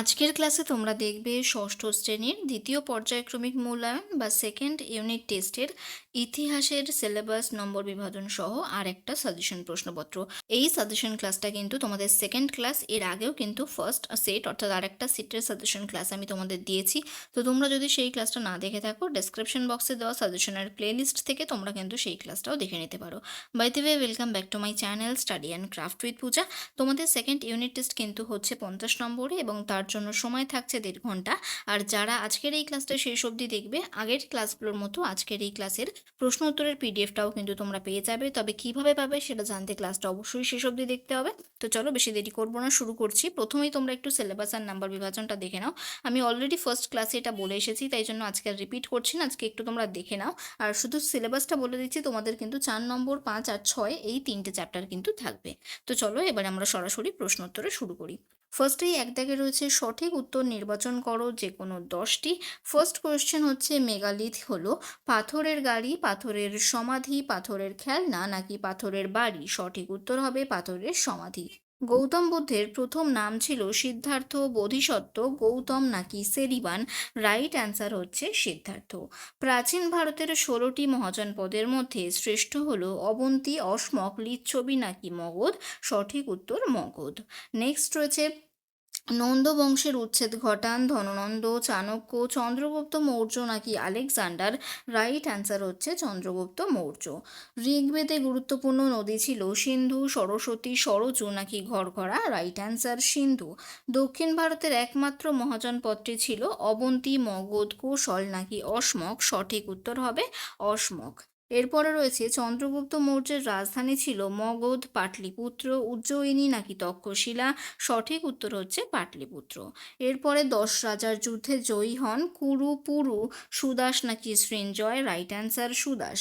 আজকের ক্লাসে তোমরা দেখবে ষষ্ঠ শ্রেণির দ্বিতীয় পর্যায়ক্রমিক মূল্যায়ন বা সেকেন্ড ইউনিট টেস্টের ইতিহাসের সিলেবাস নম্বর বিভাজন সহ আর একটা সাজেশন প্রশ্নপত্র। এই সাজেশন ক্লাসটা কিন্তু তোমাদের সেকেন্ড ক্লাস এর আগেও কিন্তু ফার্স্ট সেট অর্থাৎ আর একটা সেটের সাজেশন ক্লাস আমি তোমাদের দিয়েছি। তো তোমরা যদি সেই ক্লাসটা না দেখে থাকো ডেসক্রিপশন বক্সে দেওয়া সাজেশনের প্লেলিস্ট থেকে তোমরা কিন্তু সেই ক্লাসটাও দেখে নিতে পারো। By the way welcome back to my channel study and craft with Puja তোমাদের সেকেন্ড ইউনিট টেস্ট কিন্তু হচ্ছে পঞ্চাশ নম্বরে এবং তার জন্য সময় থাকছে দেড় ঘণ্টা। আর যারা আজকের এই ক্লাসটা শেষ অবধি দেখবে, আগের ক্লাসগুলোর মতো আজকের এই ক্লাসের প্রশ্ন উত্তরের পিডিএফটাও কিন্তু তোমরা পেয়ে যাবে। তবে কীভাবে পাবে সেটা জানতে ক্লাসটা অবশ্যই শেষ অবধি দেখতে হবে। তো চলো বেশি দেরি করব না, শুরু করছি। প্রথমেই তোমরা একটু সিলেবাস আর নাম্বার বিভাজনটা দেখে নাও। আমি অলরেডি ফার্স্ট ক্লাসে এটা বলে এসেছি, তাই জন্য আজকে আর রিপিট করছি না, আজকে একটু তোমরা দেখে নাও। আর শুধু সিলেবাসটা বলে দিচ্ছি, তোমাদের কিন্তু চার নম্বর, পাঁচ আর ছয় এই তিনটে চ্যাপ্টার কিন্তু থাকবে। তো চলো এবার আমরা সরাসরি প্রশ্ন উত্তরে শুরু করি। ফার্স্টেই এক দাগে রয়েছে সঠিক উত্তর নির্বাচন করো যে কোনো দশটি। ফার্স্ট কোয়েশ্চেন হচ্ছে, মেগালিথ হলো পাথরের গাড়ি, পাথরের সমাধি, পাথরের খেলনা নাকি পাথরের বাড়ি? সঠিক উত্তর হবে পাথরের সমাধি। গৌতম বুদ্ধের প্রথম নাম ছিল সিদ্ধার্থ বোধিসত্ত্ব। গৌতম নাকি সেরিবান? রাইট অ্যান্সার হচ্ছে সিদ্ধার্থ। প্রাচীন ভারতের ষোলোটি মহাজনপদের মধ্যে শ্রেষ্ঠ হল অবন্তী অসমক লিচ্ছবি নাকি মগধ? সঠিক উত্তর মগধ। নেক্সট রয়েছে নন্দ বংশের উচ্ছেদ ঘটান ধননন্দ, চাণক্য, চন্দ্রগুপ্ত মৌর্য নাকি আলেকজান্ডার? রাইট অ্যান্সার হচ্ছে চন্দ্রগুপ্ত মৌর্য। ঋগ্বেদে গুরুত্বপূর্ণ নদী ছিল সিন্ধু, সরস্বতী, সরজু নাকি ঘরঘরা? রাইট অ্যান্সার সিন্ধু। দক্ষিণ ভারতের একমাত্র মহাজনপদটি ছিল অবন্তী, মগধ, কৌশল নাকি অসমক? সঠিক উত্তর হবে অসমক। এরপরে রয়েছে, চন্দ্রগুপ্ত মৌর্যের রাজধানী ছিল মগধ পাটলিপুত্র। উজ্জয়িনী নাকি তক্ষশিলা সঠিক উত্তর হচ্ছে পাটলিপুত্র। এরপরে দশ রাজার যুদ্ধে জয়ী হন কুরু পুরু সুদাস নাকি সৃঞ্জয়? Right answer Sudas.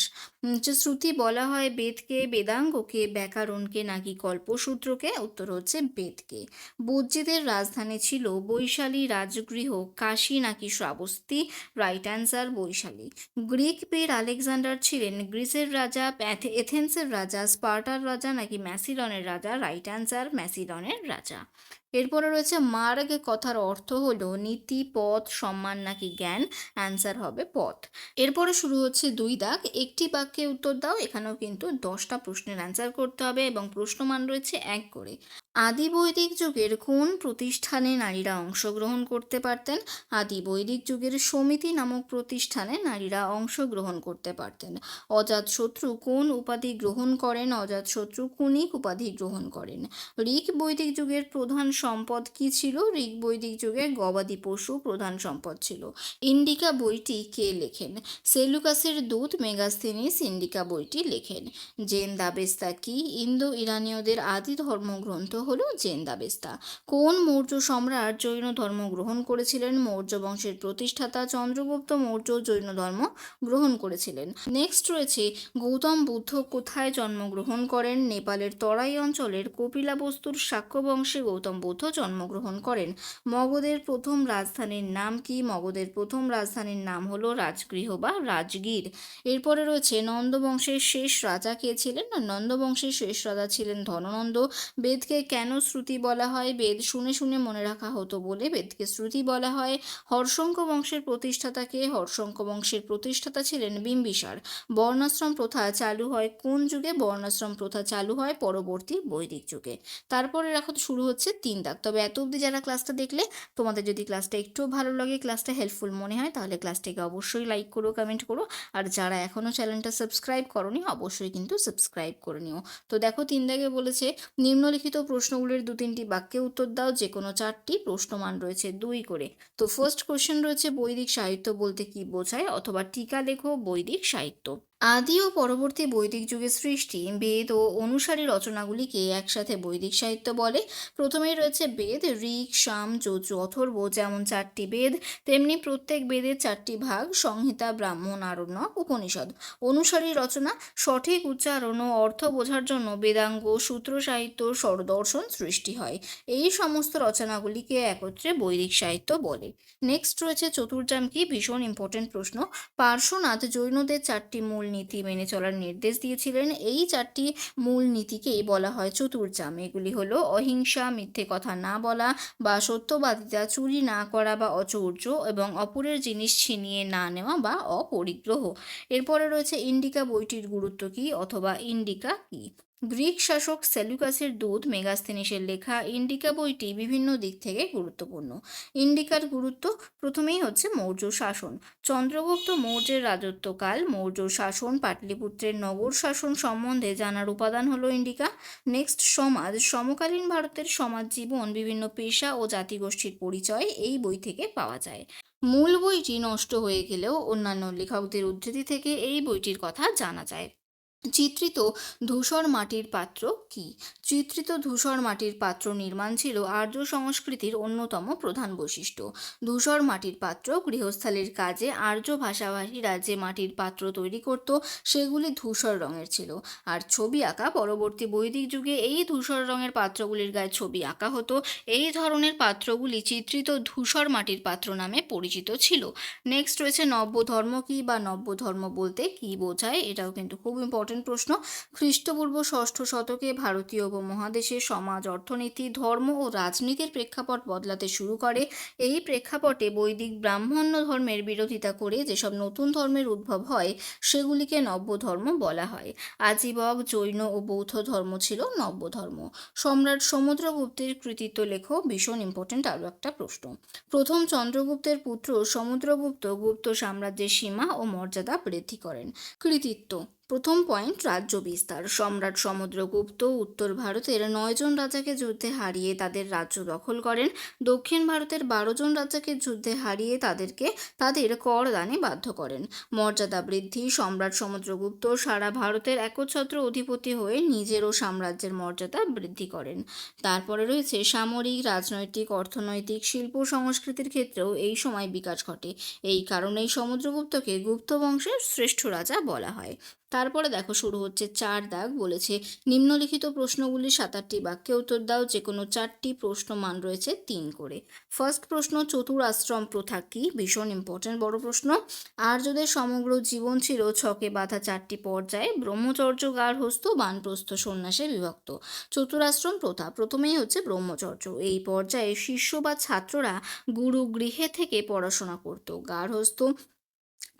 শ্রুতি বলা হয় বেদকে, বেদাঙ্গকে, ব্যাকরণকে নাকি কল্পসূত্রকে, উত্তর হচ্ছে বেদকে। বৌদ্ধদের রাজধানী ছিল বৈশালী রাজগৃহ, কাশী নাকি Shravasti? Right answer Vaishali. Greek বীর আলেকজান্ডার ছিলেন গ্রিসের রাজা এথেন্সের রাজা স্পার্টার রাজা নাকি ম্যাসিডনের রাজা? রাইট অ্যান্সার ম্যাসিডনের রাজা। এরপরে রয়েছে মার্গ কথার অর্থ হলো নীতি, পথ, সম্মান নাকি জ্ঞান? অ্যান্সার হবে পথ। এরপরে শুরু হচ্ছে দুই দাগ। একটি বাক্যে উত্তর দাও, এখানেও কিন্তু দশটা প্রশ্নের অ্যান্সার করতে হবে এবং প্রশ্নমান রয়েছে এক করে। আদি বৈদিক যুগের কোন প্রতিষ্ঠানে নারীরা অংশগ্রহণ করতে পারতেন? আদি বৈদিক যুগের সমিতি নামক প্রতিষ্ঠানে নারীরা অংশগ্রহণ করতে পারতেন। অজাতশত্রু কোন উপাধি গ্রহণ করেন? অজাতশত্রু কুনিক উপাধি গ্রহণ করেন। ঋক বৈদিক যুগের প্রধান সম্পদ কি ছিল? ঋগ বৈদিক যুগে গবাদি পশু প্রধান সম্পদ ছিল। ইন্ডিকা বইটি কে লেখেন? সেলুকাসের দূত মেগাস্থেনিস ইন্ডিকা বইটি লেখেন। জেন দাবেস্তা কি? ইন্দো ইরানীয়দের আদি ধর্মগ্রন্থ হল জেন দাবেস্তা। কোন মৌর্য সম্রাট জৈন ধর্ম গ্রহণ করেছিলেন? মৌর্য বংশের প্রতিষ্ঠাতা চন্দ্রগুপ্ত মৌর্য জৈন ধর্ম গ্রহণ করেছিলেন। নেক্সট রয়েছে, গৌতম বুদ্ধ কোথায় জন্মগ্রহণ করেন? নেপালের তরাই অঞ্চলের কপিলাবস্তুর শাক্য বংশে গৌতম বুদ্ধ জন্মগ্রহণ করেন। মগধের প্রথম রাজধানীর নাম কি? মগধের প্রথম রাজধানীর নাম হলো রাজগৃহ বা রাজগীর। এরপরে রয়েছে নন্দবংশের শেষ রাজা কে ছিলেন? না, নন্দবংশের শেষ রাজা ছিলেন ধননন্দ। বেদকে কেন শ্রুতি বলা হয়? বেদ শুনে শুনে মনে রাখা হতো বলে বেদকে শ্রুতি বলা হয়। হর্ষঙ্ক বংশের প্রতিষ্ঠাতাকে হর্ষঙ্ক বংশের প্রতিষ্ঠাতা ছিলেন বিম্বিসার। বর্ণাশ্রম প্রথা চালু হয় কোন যুগে? বর্ণাশ্রম প্রথা চালু হয় পরবর্তী বৈদিক যুগে। তারপরে এখন শুরু হচ্ছে তিন দাগ তবে এত অবধি যারা ক্লাসটা দেখলে, তোমাদের যদি ক্লাসটা একটু ভালো লাগে ক্লাসটা হেল্পফুল মনে হয়, তাহলে ক্লাসটাকে অবশ্যই লাইক করো কমেন্ট করো। আর যারা এখনও চ্যানেলটা সাবস্ক্রাইব করনি, অবশ্যই কিন্তু সাবস্ক্রাইব করে নিও। তো দেখো তিন দাগে বলেছে, নিম্নলিখিত প্রশ্নগুলির দু তিনটি বাক্যে উত্তর দাও যে কোনো চারটি প্রশ্নমান রয়েছে দুই করে। তো ফার্স্ট কোশ্চেন রয়েছে, বৈদিক সাহিত্য বলতে কি বোঝায়? অথবা, টিকা লেখো, বৈদিক সাহিত্য। আদি ও পরবর্তী বৈদিক যুগের সৃষ্টি, বেদ ও অনুসারী রচনাগুলিকে একসাথে বৈদিক সাহিত্য বলে। প্রথমেই রয়েছে বেদ, ঋক, সাম, যজু, অথর্ব, যেমন চারটি বেদ, তেমনি প্রত্যেক বেদের চারটি ভাগ, সংহিতা, ব্রাহ্মণ আরণ্যক উপনিষদ। অনুসারী রচনা, সঠিক উচ্চারণ ও অর্থ বোঝার জন্য বেদাঙ্গ, সূত্র সাহিত্য, স্বরদর্শন সৃষ্টি হয়। এই সমস্ত রচনাগুলিকে একত্রে বৈদিক সাহিত্য বলে। নেক্সট রয়েছে চতুর্জাম কি ভীষণ ইম্পর্টেন্ট প্রশ্ন। পার্শ্বনাথ জৈনদের চারটি মূল নীতি মেনে চলার নির্দেশ দিয়েছিলেন। এই চারটি মূল নীতিকেই বলা হয় চতুর্চাম এগুলি হলো অহিংসা, মিথ্যে কথা না বলা বা সত্যবাদিতা, চুরি না করা বা অচৌর্য এবং অপরের জিনিস ছিনিয়ে না নেওয়া বা অপরিগ্রহ। এরপরে রয়েছে ইন্ডিকা বইটির গুরুত্ব কী অথবা ইন্ডিকা কী? গ্রিক শাসক সেলুকাসের দূত মেগাস্থেনিসের লেখা ইন্ডিকা বইটি বিভিন্ন দিক থেকে গুরুত্বপূর্ণ। ইন্ডিকার গুরুত্ব প্রথমেই হচ্ছে মৌর্য শাসন। চন্দ্রগুপ্ত মৌর্যের রাজত্বকাল, মৌর্য শাসন, পাটলিপুত্রের নগর শাসন সম্বন্ধে জানার উপাদান হলো ইন্ডিকা। নেক্সট, সমাজ। সমকালীন ভারতের সমাজ জীবন, বিভিন্ন পেশা ও জাতিগোষ্ঠীর পরিচয় এই বই থেকে পাওয়া যায়। মূল বইটি নষ্ট হয়ে গেলেও অন্যান্য লেখকদের উদ্ধৃতি থেকে এই বইটির কথা জানা যায়। চিত্রিত ধূসর মাটির পাত্র কি? চিত্রিত ধূসর মাটির পাত্র নির্মাণ ছিল আর্য সংস্কৃতির অন্যতম প্রধান বৈশিষ্ট্য। ধূসর মাটির পাত্র গৃহস্থালির কাজে আর্য ভাষাভাষীরা যে মাটির পাত্র তৈরি করত, সেগুলি ধূসর রঙের ছিল। আর ছবি আঁকা পরবর্তী বৈদিক যুগে এই ধূসর রঙের পাত্রগুলির গায়ে ছবি আঁকা হতো। এই ধরনের পাত্রগুলি চিত্রিত ধূসর মাটির পাত্র নামে পরিচিত ছিল। নেক্সট রয়েছে নব্য ধর্ম কি বা নব্য ধর্ম বলতে কি বোঝায়? এটাও কিন্তু খুব ইম্পর্টেন্ট প্রশ্ন। খ্রিস্টপূর্ব ষষ্ঠ শতকে ভারতীয় উপমহাদেশে সমাজ, অর্থনীতি, ধর্ম ও রাজনীতির প্রেক্ষাপট বদলাতে শুরু করে। এই প্রেক্ষাপটে বৈদিক ব্রাহ্মণ্য ধর্মের বিরোধিতা করে যেসব নতুন ধর্মের উদ্ভব হয়, সেগুলিকে নব্য ধর্ম বলা হয়। আজীবক জৈন ও বৌদ্ধ ধর্ম ছিল নব্য ধর্ম। সম্রাট সমুদ্রগুপ্তের কৃতিত্ব লেখ ভীষণ ইম্পর্টেন্ট আরও একটা প্রশ্ন। প্রথম চন্দ্রগুপ্তের পুত্র সমুদ্রগুপ্ত গুপ্ত সাম্রাজ্যের সীমা ও মর্যাদা বৃদ্ধি করেন। কৃতিত্ব প্রথম পয়েন্ট, রাজ্য বিস্তার। সম্রাট সমুদ্রগুপ্ত উত্তর ভারতের নয়জন রাজাকে যুদ্ধে হারিয়ে তাদের রাজ্য দখল করেন। দক্ষিণ ভারতের বারো জন রাজাকে যুদ্ধে হারিয়ে তাদেরকে তাদের কর দানে বাধ্য করেন। মর্যাদা বৃদ্ধি, সম্রাট সমুদ্রগুপ্ত সারা ভারতের একচ্ছত্র অধিপতি হয়ে নিজেরও সাম্রাজ্যের মর্যাদা বৃদ্ধি করেন। তারপরে রয়েছে সামরিক, রাজনৈতিক, অর্থনৈতিক, শিল্প সংস্কৃতির ক্ষেত্রেও এই সময় বিকাশ ঘটে। এই কারণেই সমুদ্রগুপ্তকে গুপ্ত বংশের শ্রেষ্ঠ রাজা বলা হয়। তারপরে দেখো শুরু হচ্ছে চার দাগ বলেছে। নিম্নলিখিত প্রশ্নগুলি সাত আটটি বাক্যে উত্তর দাও যে কোনো চারটি প্রশ্ন মান রয়েছে তিন করে। ফার্স্ট প্রশ্ন, চতুর আশ্রম প্রথা কি? ভীষণ ইম্পর্টেন্ট বড় প্রশ্ন। আর্যদের সমগ্র জীবন ছিল ছকে বাঁধা চারটি পর্যায়ে। ব্রহ্মচর্য, গার্হস্থ, বানপ্রস্থ সন্ন্যাসে বিভক্ত। চতুরাশ্রম প্রথা, প্রথমেই হচ্ছে ব্রহ্মচর্য। এই পর্যায়ে শিষ্য বা ছাত্ররা গুরু গৃহে থেকে পড়াশোনা করত। গার্হস্থ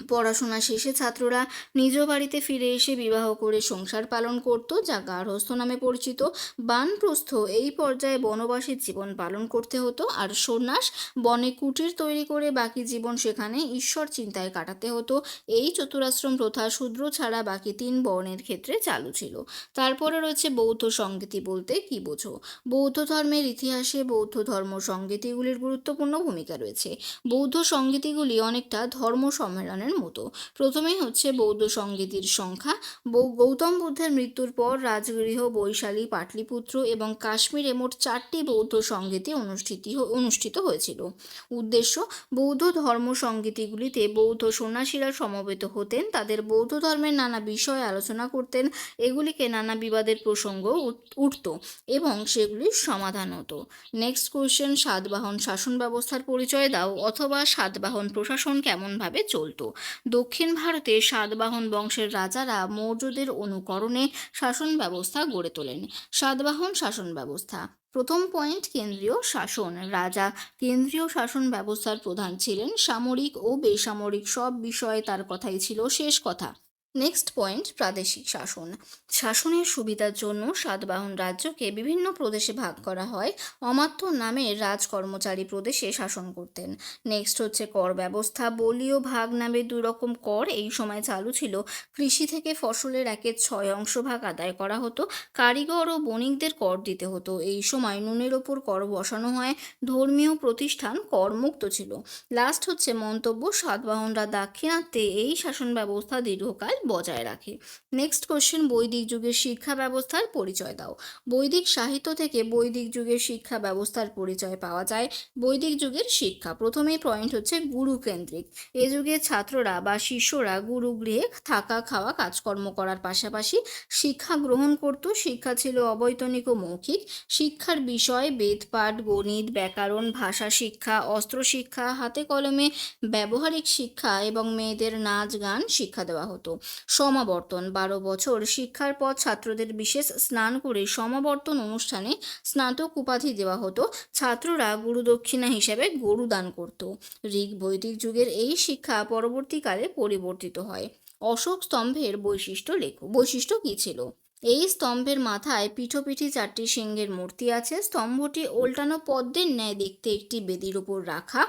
পড়াশোনা শেষে ছাত্ররা নিজ বাড়িতে ফিরে এসে বিবাহ করে সংসার পালন করত, যা গার্হস্থ নামে পরিচিত। বানপ্রস্থ এই পর্যায়ে বনবাসীর জীবন পালন করতে হতো আর সন্ন্যাস বনে কুটির তৈরি করে বাকি জীবন সেখানে ঈশ্বর চিন্তায় কাটাতে হতো। এই চতুরাশ্রম প্রথা শূদ্র ছাড়া বাকি তিন বর্ণের ক্ষেত্রে চালু ছিল। তারপরে রয়েছে বৌদ্ধ সংগীতি বলতে কি বোঝো? বৌদ্ধ ধর্মের ইতিহাসে বৌদ্ধ ধর্ম সংগীতিগুলির গুরুত্বপূর্ণ ভূমিকা রয়েছে। বৌদ্ধ সংগীতিগুলি অনেকটা ধর্ম সম্মেলনের মতো। প্রথমেই হচ্ছে বৌদ্ধ সংগীতির সংখ্যা। গৌতম বুদ্ধের মৃত্যুর পর রাজগৃহ, বৈশালী, পাটলিপুত্র এবং কাশ্মীরে মোট চারটি বৌদ্ধ সংগীতি অনুষ্ঠিত অনুষ্ঠিত হয়েছিল। উদ্দেশ্য, বৌদ্ধ ধর্ম সংগীতিগুলিতে বৌদ্ধ সন্ন্যাসীরা সমবেত হতেন, তাদের বৌদ্ধ ধর্মের নানা বিষয় আলোচনা করতেন, এগুলিকে নানা বিবাদের প্রসঙ্গ উঠ- উঠত এবং সেগুলির সমাধান হতো। নেক্সট কোয়েশ্চেন সাতবাহন শাসন ব্যবস্থার পরিচয় দাও অথবা সাতবাহন প্রশাসন কেমনভাবে চলতো? দক্ষিণ ভারতে সাতবাহন বংশের রাজারা মৌর্যদের অনুকরণে শাসন ব্যবস্থা গড়ে তোলেন। সাতবাহন শাসন ব্যবস্থা। প্রথম পয়েন্ট কেন্দ্রীয় শাসন। রাজা কেন্দ্রীয় শাসন ব্যবস্থার প্রধান ছিলেন সামরিক ও বেসামরিক। সব বিষয়ে তার কথাই ছিল শেষ কথা। নেক্সট পয়েন্ট প্রাদেশিক শাসন। শাসনের সুবিধার জন্য সাতবাহন রাজ্যকে বিভিন্ন প্রদেশে ভাগ করা হয়। অমাত্য নামের রাজ কর্মচারী প্রদেশে শাসন করতেন। নেক্সট হচ্ছে কর ব্যবস্থা। বলীয় ভাগ নামে দুই রকম কর এই সময় চালু ছিল। কৃষি থেকে ফসলের একের ছয় অংশ ভাগ আদায় করা হতো। কারিগর ও বণিকদের কর দিতে হতো। এই সময় নুনের ওপর কর বসানো হয়। ধর্মীয় প্রতিষ্ঠান করমুক্ত ছিল। লাস্ট হচ্ছে মন্তব্য। সাতবাহনরা দাক্ষিণাত্যে এই শাসন ব্যবস্থা দীর্ঘকাল বজায় রাখে। নেক্সট কোশ্চেন বৈদিক যুগের শিক্ষা ব্যবস্থার পরিচয় দাও। বৈদিক সাহিত্য থেকে বৈদিক যুগের শিক্ষা ব্যবস্থার পরিচয় পাওয়া যায় বৈদিক যুগের শিক্ষা। প্রথমেই পয়েন্ট হচ্ছে গুরু কেন্দ্রিক। এ যুগে ছাত্ররা বা শিষ্যরা গুরু গৃহে থাকা, খাওয়া, কাজকর্ম করার পাশাপাশি শিক্ষা গ্রহণ করত। শিক্ষা ছিল অবৈতনিক ও মৌখিক। শিক্ষার বিষয় বেদপাঠ গণিত, ব্যাকরণ, ভাষা শিক্ষা, অস্ত্র শিক্ষা, হাতে কলমে ব্যবহারিক শিক্ষা এবং মেয়েদের নাচ, গান শিক্ষা দেওয়া হতো। সমাবর্তন। বারো বছর শিক্ষার পর ছাত্রদের বিশেষ স্নান করে সমাবর্তন অনুষ্ঠানে স্নাতক উপাধি দেওয়া হতো। ছাত্ররা গুরুদক্ষিণা হিসেবে গরু দান করত। ঋগ বৈদিক যুগের এই শিক্ষা পরবর্তীকালে পরিবর্তিত হয়। অশোক স্তম্ভের বৈশিষ্ট্য লেখো। বৈশিষ্ট্য কী ছিল? এই স্তম্ভের মাথায় পিঠোপিঠি চারটি সিংহের মূর্তি আছে। স্তম্ভটি ওল্টানো পদ্মের ন্যায় দেখতে একটি বেদির উপর রাখা।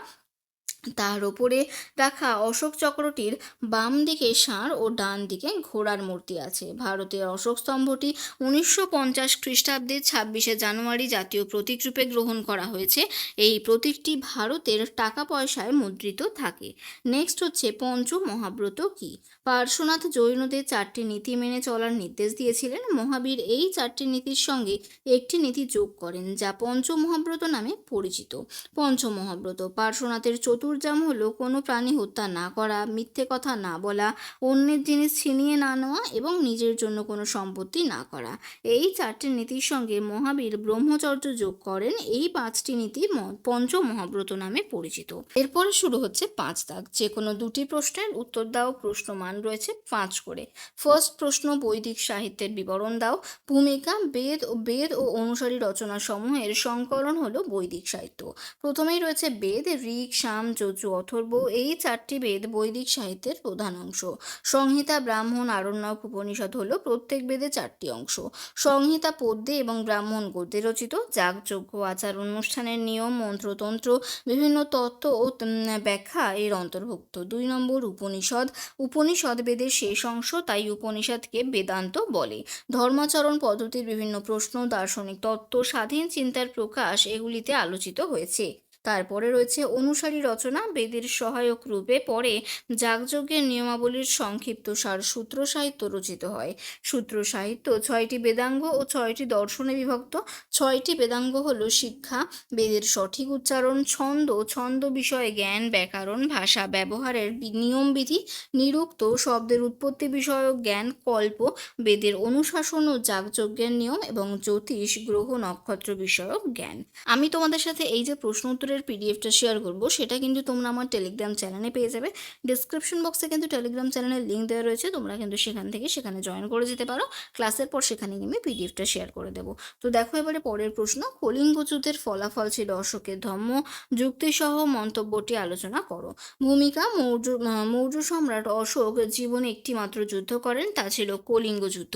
তার ওপরে রাখা অশোক চক্রটির বাম দিকে ষাঁড় ও ডান দিকে ঘোড়ার মূর্তি আছে। ভারতের অশোক স্তম্ভটি উনিশশো পঞ্চাশ খ্রিস্টাব্দে ছাব্বিশে জানুয়ারি জাতীয় প্রতীক রূপে গ্রহণ করা হয়েছে। এই প্রতীকটি ভারতের টাকা পয়সায় মুদ্রিত থাকে। নেক্সট হচ্ছে পঞ্চ মহাব্রত কি? পার্শ্বনাথ জৈনদের চারটি নীতি মেনে চলার নির্দেশ দিয়েছিলেন। মহাবীর এই চারটি নীতির সঙ্গে একটি নীতি যোগ করেন, যা পঞ্চ মহাব্রত নামে পরিচিত। পঞ্চ মহাব্রত পার্শ্বনাথের চতুর্জাম হলো কোনো প্রাণী হত্যা না করা, মিথ্যে কথা না বলা, অন্যের জিনিস ছিনিয়ে না নেওয়া এবং নিজের জন্য কোনো সম্পত্তি না করা। এই চারটি নীতির সঙ্গে মহাবীর ব্রহ্মচর্য যোগ করেন। এই পাঁচটি নীতি ম- পঞ্চ মহাব্রত নামে পরিচিত। এরপরে শুরু হচ্ছে পাঁচ দাগ। যে কোনো দুটি প্রশ্নের উত্তর দাও প্রশ্নমান রয়েছে পাঁচ করে। ফার্স্ট প্রশ্ন, বৈদিক সাহিত্যের বিবরণ দাও। ভূমিকা, বেদ ও বেদ ও অনুসারী রচনা সমূহের সংকলন হলো বৈদিক সাহিত্য। প্রথমেই রয়েছে বেদ, ঋক, সাম, যজু, অথর্ব। এই চারটি বেদ বৈদিক সাহিত্যের প্রধান অংশ। সংহিতা, ব্রাহ্মণ আরণ্যক উপনিষদ হলো প্রত্যেক বেদে চারটি অংশ। সংহিতা পদ্যে এবং ব্রাহ্মণ গদ্যে রচিত। যাগযজ্ঞ, আচার অনুষ্ঠানের নিয়ম, মন্ত্রতন্ত্র, বিভিন্ন তত্ত্ব ও ব্যাখ্যা এর অন্তর্ভুক্ত। দুই নম্বর উপনিষদ। উপনিষদ বেদের শেষ অংশ তাই উপনিষদকে বেদান্ত বলে। ধর্মাচরণ পদ্ধতির বিভিন্ন প্রশ্ন, দার্শনিক তত্ত্ব, স্বাধীন চিন্তার প্রকাশ এগুলিতে আলোচিত হয়েছে। তারপরে রয়েছে অনুসারী রচনা, বেদের সহায়ক রূপে পরে যাগযজ্ঞের নিয়মাবলীর সংক্ষিপ্ত সার সূত্র সাহিত্য রচিত হয়। সূত্র সাহিত্য ছয়টি বেদাঙ্গ ও ছয়টি দর্শনে বিভক্ত। ছয়টি বেদাঙ্গ হল শিক্ষা, বেদের সঠিক উচ্চারণ, ছন্দ ছন্দ বিষয়ে জ্ঞান, ব্যাকরণ, ভাষা, ব্যবহারের নিয়মবিধি নিরুক্ত, শব্দের উৎপত্তি বিষয়ক জ্ঞান, কল্প, বেদের অনুশাসন ও যাগযজ্ঞের নিয়ম এবং জ্যোতিষ, গ্রহ, নক্ষত্র বিষয়ক জ্ঞান। আমি তোমাদের সাথে এই যে প্রশ্ন উত্তরের পিডিএফটা শেয়ার করব, সেটা কিন্তু তোমরা আমার টেলিগ্রাম চ্যানেলে পেয়ে যাবে। ডিসক্রিপশন বক্সে কিন্তু টেলিগ্রাম চ্যানেলের লিঙ্ক দেওয়া রয়েছে, তোমরা কিন্তু সেখান থেকে সেখানে জয়েন করে যেতে পারো। ক্লাসের পর সেখানে গিয়ে আমি পিডিএফটা শেয়ার করে দেবো। তো দেখো এবারে পরের প্রশ্ন কলিঙ্গ যুদ্ধের ফলাফল ছিল অশোকের ধর্ম, যুক্তিসহ মন্তব্যটি আলোচনা করো। ভূমিকা, মৌর্য মৌর্য সম্রাট অশোক জীবনে একটি মাত্র যুদ্ধ করেন, তা ছিল কলিঙ্গ যুদ্ধ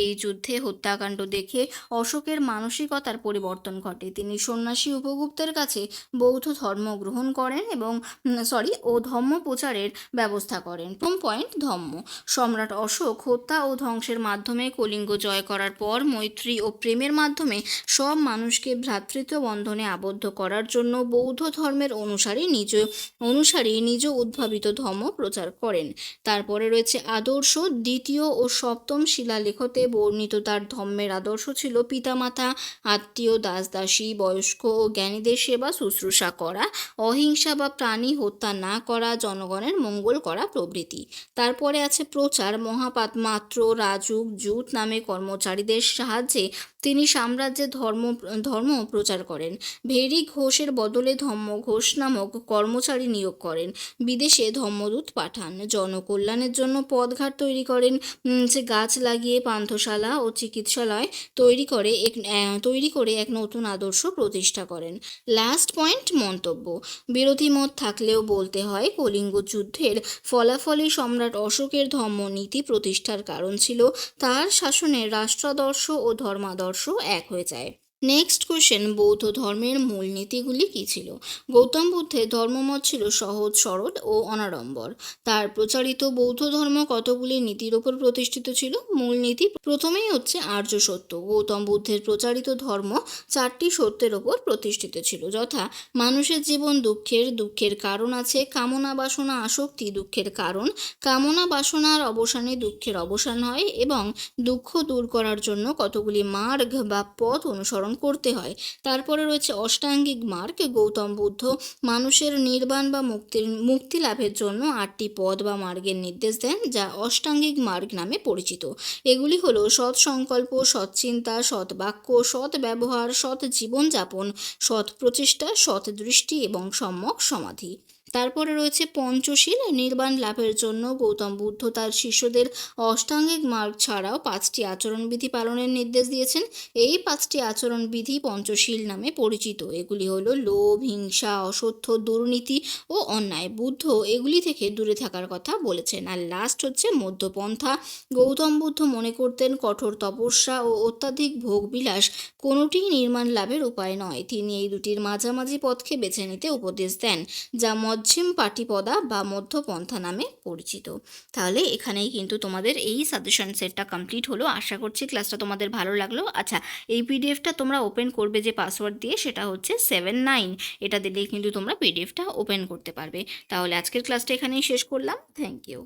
এই যুদ্ধে হত্যাকাণ্ড দেখে অশোকের মানসিকতার পরিবর্তন ঘটে। তিনি সন্ন্যাসী উপগুপ্তের কাছে বৌদ্ধ ধর্ম গ্রহণ করেন এবং সরি ও ধর্ম প্রচারের ব্যবস্থা করেন। প্রথম পয়েন্ট ধর্ম। সম্রাট অশোক হত্যা ও ধ্বংসের মাধ্যমে কলিঙ্গ জয় করার পর মৈত্রী ও প্রেমের মাধ্যমে সব মানুষকে ভ্রাতৃত্ব বন্ধনে আবদ্ধ করার জন্য বৌদ্ধ ধর্মের অনুসারী নিজ অনুসারী নিজ উদ্ভাবিত ধর্ম প্রচার করেন। তারপরে রয়েছে আদর্শ, দ্বিতীয় ও সপ্তম শিলালেখতে বর্ণিত তার ধর্মের আদর্শ ছিল পিতামাতা, আত্মীয় দাস দাসী বয়স্ক ও জ্ঞানীদের সেবা শুশ্রূষা করা, অহিংসা বা প্রাণী হত্যা না করা জনগণের মঙ্গল করা প্রভৃতি তারপরে আছে প্রচার মহাপাত মাত্র, রাজুক, জুট নামে কর্মচারীদের সাহায্যে তিনি সাম্রাজ্যের ধর্ম ধর্ম প্রচার করেন। ভেরি ঘোষের বদলে ধর্ম ঘোষ নামক কর্মচারী নিয়োগ করেন। বিদেশে ধর্মদূত পাঠান। জনকল্যাণের জন্য পদঘাট তৈরি করেন। যে গাছ লাগিয়ে পান্থশালা ও চিকিৎসালয় তৈরি করে এক তৈরি করে এক নতুন আদর্শ প্রতিষ্ঠা করেন। লাস্ট পয়েন্ট মন্তব্য। বিরোধী মত থাকলেও বলতে হয়, কলিঙ্গ যুদ্ধের ফলাফলে সম্রাট অশোকের ধর্মনীতি প্রতিষ্ঠার কারণ ছিল, তার শাসনে রাষ্ট্রাদর্শ ও ধর্মাদর্শ এক হয়ে যায়। নেক্সট কোশ্চেন বৌদ্ধ ধর্মের মূলনীতিগুলি কী ছিল? গৌতম বুদ্ধের ধর্মমত ছিল সহজ, সরল ও অনাড়ম্বর। তার প্রচারিত বৌদ্ধ ধর্ম কতগুলি নীতির ওপর প্রতিষ্ঠিত ছিল? মূলনীতি প্রথমেই হচ্ছে আর্য সত্য। গৌতম বুদ্ধের প্রচারিত ধর্ম চারটি সত্যের ওপর প্রতিষ্ঠিত ছিল, যথা মানুষের জীবন দুঃখের দুঃখের কারণ আছে, কামনা, বাসনা, আসক্তি, দুঃখের কারণ। কামনা, বাসনার অবসানে দুঃখের অবসান হয় এবং দুঃখ দূর করার জন্য কতগুলি মার্গ বা পথ অনুসরণ করতে হয়। তারপরে রয়েছে অষ্টাঙ্গিক মার্গ, গৌতম বুদ্ধ। মানুষের নির্বাণ বা মুক্তির, মুক্তি লাভের জন্য আটটি পদ বা মার্গের নির্দেশ দেন, যা অষ্টাঙ্গিক মার্গ নামে পরিচিত। এগুলি হল সৎ সংকল্প, সৎ চিন্তা, সৎ বাক্য, সৎ ব্যবহার, সৎ জীবনযাপন, সৎ প্রচেষ্টা, সৎ দৃষ্টি এবং সম্যক সমাধি। তারপরে রয়েছে পঞ্চশীল নির্বাণ লাভের জন্য গৌতম বুদ্ধ তার শিষ্যদের অষ্টাঙ্গিক মার্গ ছাড়াও পাঁচটি আচরণবিধি পালনের নির্দেশ দিয়েছেন। এই পাঁচটি আচরণবিধি পঞ্চশীল নামে পরিচিত। এগুলি হল লোভ, হিংসা, অসত্য, দুর্নীতি ও অন্যায়। বুদ্ধ এগুলি থেকে দূরে থাকার কথা বলেছেন। আর লাস্ট হচ্ছে মধ্যপন্থা। গৌতম বুদ্ধ মনে করতেন কঠোর তপস্যা ও অত্যাধিক ভোগবিলাস কোনোটিই নির্মাণ লাভের উপায় নয়। তিনি এই দুটির মাঝামাঝি পথকে বেছে নিতে উপদেশ দেন, যা মধ্যম পাটিপদা বা মধ্যপন্থা নামে পরিচিত। তাহলে এখানেই কিন্তু তোমাদের এই সাজেশন সেটটা কমপ্লিট হলো। আশা করছি ক্লাসটা তোমাদের ভালো লাগল। আচ্ছা এই পিডিএফটা তোমরা ওপেন করবে যে পাসওয়ার্ড দিয়ে, সেটা হচ্ছে সেভেন নাইন এটা দিলেই কিন্তু তোমরা পিডিএফটা ওপেন করতে পারবে। তাহলে আজকের ক্লাসটা এখানেই শেষ করলাম। Thank you